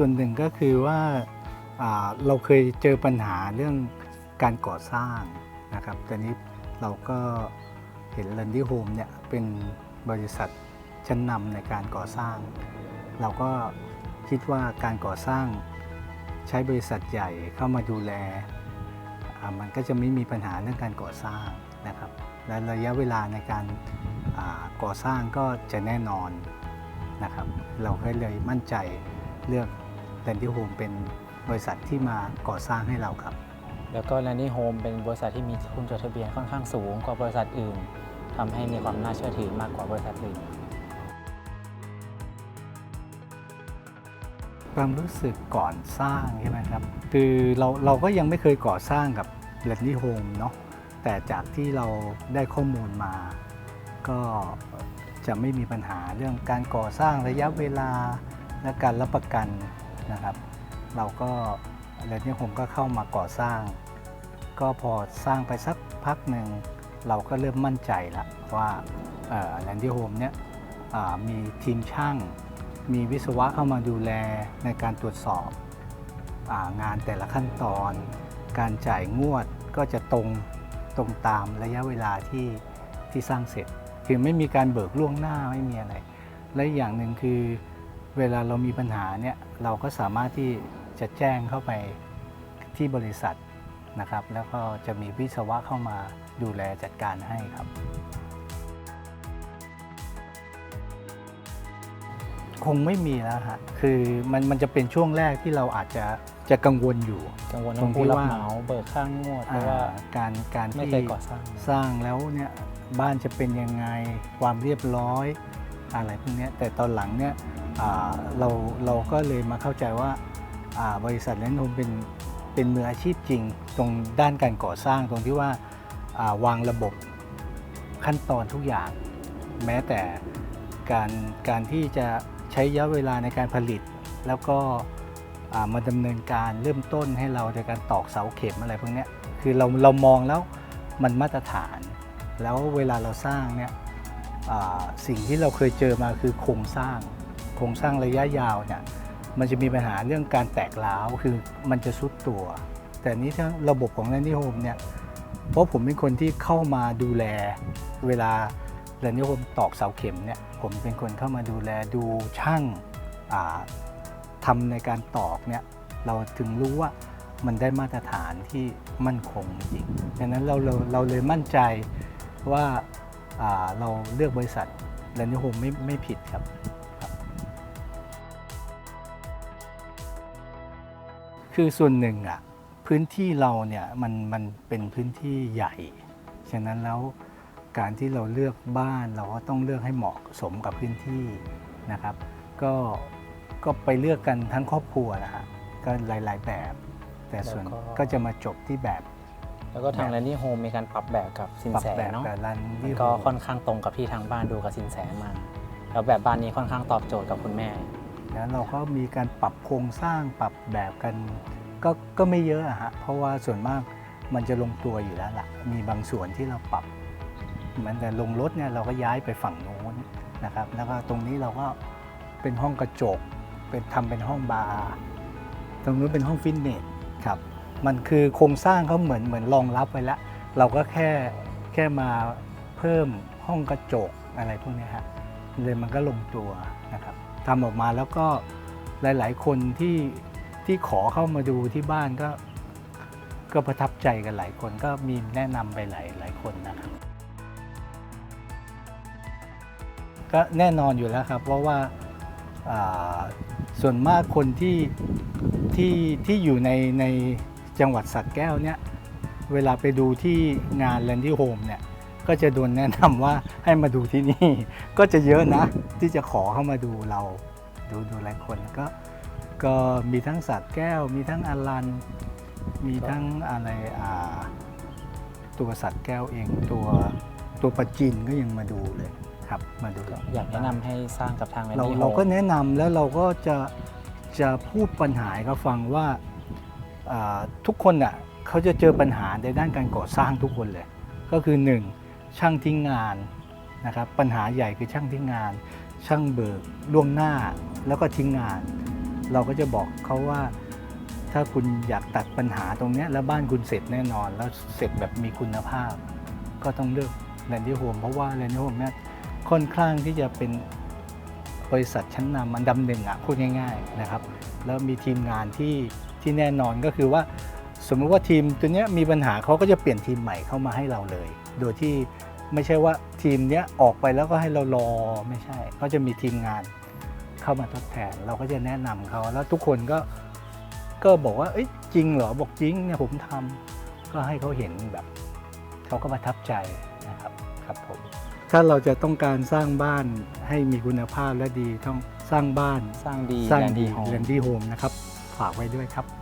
่วนหนึ่งก็คือว่าเราเคยเจอปัญหาเรื่องการก่อสร้างนะครับตอนนี้เราก็เห็น l a n d y Home เนี่ยเป็นบริษัทชั้นนำในการก่อสร้าง เราก็คิดว่าการก่อสร้างใช้บริษัทใหญ่เข้ามาดูแล มันก็จะไม่มีปัญหาเรื่องการก่อสร้างนะครับและระยะเวลาในการก่อสร้างก็จะแน่นอนนะครับ เราก็เลยมั่นใจเลือก l a n d y Home เป็นบริษัทที่มาก่อสร้างให้เราครับ แล้วก็ Landy Home เป็นบริษัทที่มีทุนจดทะเบียนค่อนข้างสูงกว่าบริษัทอื่นทำให้มีความน่าเชื่อถือมากกว่าบริษัทอื่น ความรู้สึกก่อนสร้างใช่ไหมครับ คือเราเราก็ยังไม่เคยก่อสร้างกับ l a n d y Home เนาะแต่จากที่เราได้ข้อมูลมา ก็จะไม่มีปัญหาเรื่องการก่อสร้างระยะเวลาและการรับประกัน นะครับ เราก็ l a n d y Home ก็เข้ามาก่อสร้าง ก็พอสร้างไปสักพักหนึ่งเราก็เริ่มมั่นใจละว่าแลนดี้โฮมเนี่ยมีทีมช่าง มีวิศวะเข้ามาดูแลในการตรวจสอบองานแต่ละขั้นตอน การจ่ายงวดก็จะตรงตรงตามระยะเวลาที่ที่สร้างเสร็จ คือไม่มีการเบิกล่วงหน้าไม่มีอะไร และอีกอย่างหนึ่งคือ เวลาเรามีปัญหาเนี่ยเราก็สามารถที่จะแจ้งเข้าไปที่บริษัทนะครับ แล้วก็จะมีวิศวะเข้ามาดูแลจัดการให้ครับ คงไม่มีแล้วฮะคือมันมันจะเป็นช่วงแรกที่เราอาจจะจะกังวลอยู่กังวลตรว่างที่ผู้รับว่าเหมาเบิกค่างงวดเพราะว่าอ่าการการไม่ที่เคยก่อสร้างสร้างแล้วเนี่ยบ้านจะเป็นยังไงความเรียบร้อย อะไรพวกนี้แต่ตอนหลังเนี่ยเราเราก็เลยมาเข้าใจว่าาบริษัทเลนโฮมเป็นเป็นมืออาชีพจริง ตรงด้านการก่อสร้างตรงที่ว่าาวางระบบขั้นตอนทุกอย่าง แม้แต่การการที่จะใช้ระยะเวลาในการผลิต แล้วก็มาดำเนินการเริ่มต้นให้เราในการตอกเสาเข็มอะไรพวกนี้คือเราเรามองแล้วมันมาตรฐาน แล้วเวลาเราสร้างเนี่ย สิ่งที่เราเคยเจอมาคือโครงสร้าง โครงสร้างระยะยาวเนี่ยมันจะมีปัญหาเรื่องการแตกร้าวคือมันจะซุดตัว แต่นี้ถ้าระบบของแลนดี้โฮมเนี่ยเพราะผมเป็นคนที่เข้ามาดูแลเวลาแลนดี้โฮมตอกเสาเข็มเนี่ยผมเป็นคนเข้ามาดูแลดูช่างาทำในการตอกเนี่ยเราถึงรู้ว่ามันได้มาตรฐานที่มั่นคงจริงดังนั้นเราเราเราเลยมั่นใจว่า เราเลือกบริษัทแลนดี้โฮมไม่ไม่ผิดครับคือส่วนหนึ่งอะพื้นที่เราเนี่ยมันมันเป็นพื้นที่ใหญ่ ฉะนั้นแล้วการที่เราเลือกบ้านเราก็ต้องเลือกให้เหมาะสมกับพื้นที่นะครับ ก็ก็ไปเลือกกันทั้งครอบครัวนะฮะก็หลาย ๆ แบบ แต่ส่วนแล้วก็ก็จะมาจบที่แบบ แล้วก็ทาง Landy Home มีการปรับแบบกับสินปรับแสแบบเนาะกับรันมันที่ก็ค่อนข้างตรงกับที่ทางบ้านดูกับสินแสมา แล้วแบบบ้านนี้ค่อนข้างตอบโจทย์กับคุณแม่ แล้วเราก็มีการปรับโครงสร้างปรับแบบกัน ก็ก็ไม่เยอะอะฮะเพราะว่าส่วนมากมันจะลงตัวอยู่แล้วล่ะ มีบางส่วนที่เราปรับเหมือนแต่ลงรถเนี่ยเราก็ย้ายไปฝั่งโน้นนะครับ แล้วก็ตรงนี้เราก็เป็นห้องกระจก เป็นทำเป็นห้องบาร์ตรงนู้นเป็นห้องฟิตเนสครับ มันคือโครงสร้างเขาเหมือนเหมือนรองรับไว้แล้ว เราก็แค่แค่มาเพิ่มห้องกระจกอะไรพวกนี้ฮะเลยมันก็ลงตัวนะครับทำออกมาแล้วก็หลาย ๆ คนที่ที่ขอเข้ามาดูที่บ้านก็ ก็ประทับใจกันหลายคนก็มีแนะนำไปหลายหลายคนนะครับก็แน่นอนอยู่แล้วครับ เพราะว่าอ่าส่วนมากคนที่ที่ที่อยู่ในใน จังหวัดสักแก้วเนี่ยเวลาไปดูที่งาน l a n d y Home เนี่ยก็จะโดนแนะนำว่าให้มาดูที่นี่ ก็จะเยอะนะ ที่จะขอเข้ามาดูเรา ดูดูหลายคนก็ก็มีทั้งสักแก้ว มีทั้งอลัน มีทั้งอะไรอ่าตัวสัตว์แก้วเองตัวตัวปลาจินก็ยังมาดูเลยครับมาดูอยากแนะนำให้สร้างกับทางเรา Landy เราก็ Home แนะนำแล้วเราก็จะจะพูดปัญหาให้เขาฟังว่าอ่า ทุกคนอะเขาจะเจอปัญหาในด้านการก่อสร้างทุกคนเลย ก็คือหนึ่งช่างทิ้งงานนะครับปัญหาใหญ่คือช่างทิ้งงาน ช่างเบิกล่วงหน้าแล้วก็ทิ้งงาน เราก็จะบอกเขาว่าถ้าคุณอยากตัดปัญหาตรงนี้แล้วบ้านคุณเสร็จแน่นอน แล้วเสร็จแบบมีคุณภาพ ก็ต้องเลือกแลนดี้โฮมเพราะว่าแลนดี้โฮมเนี่ยค่อนข้างที่จะเป็น บริษัทชั้นนำอันดับหนึ่งอะพูดง่ายๆนะครับแล้วมีทีมงานที่ที่แน่นอนก็คือว่าสมมติว่าทีมตัวเนี้ยมีปัญหาเขาก็จะเปลี่ยนทีมใหม่เข้ามาให้เราเลย โดยที่ไม่ใช่ว่าทีมเนี้ยออกไปแล้วก็ให้เรารอไม่ใช่เขาจะมีทีมงานเข้ามาทดแทน เราก็จะแนะนำเขาแล้วทุกคนก็ก็บอกว่าจริงเหรอบอกจริงเนี่ยผมทำก็ให้เขาเห็นแบบเขาก็ประทับใจนะครับครับผม ถ้าเราจะต้องการสร้างบ้านให้มีคุณภาพและดีต้องสร้างบ้านสร้างดีสร้างแลนดีดี้โฮมแลนดี้โฮมนะครับ ฝากไว้ด้วยครับ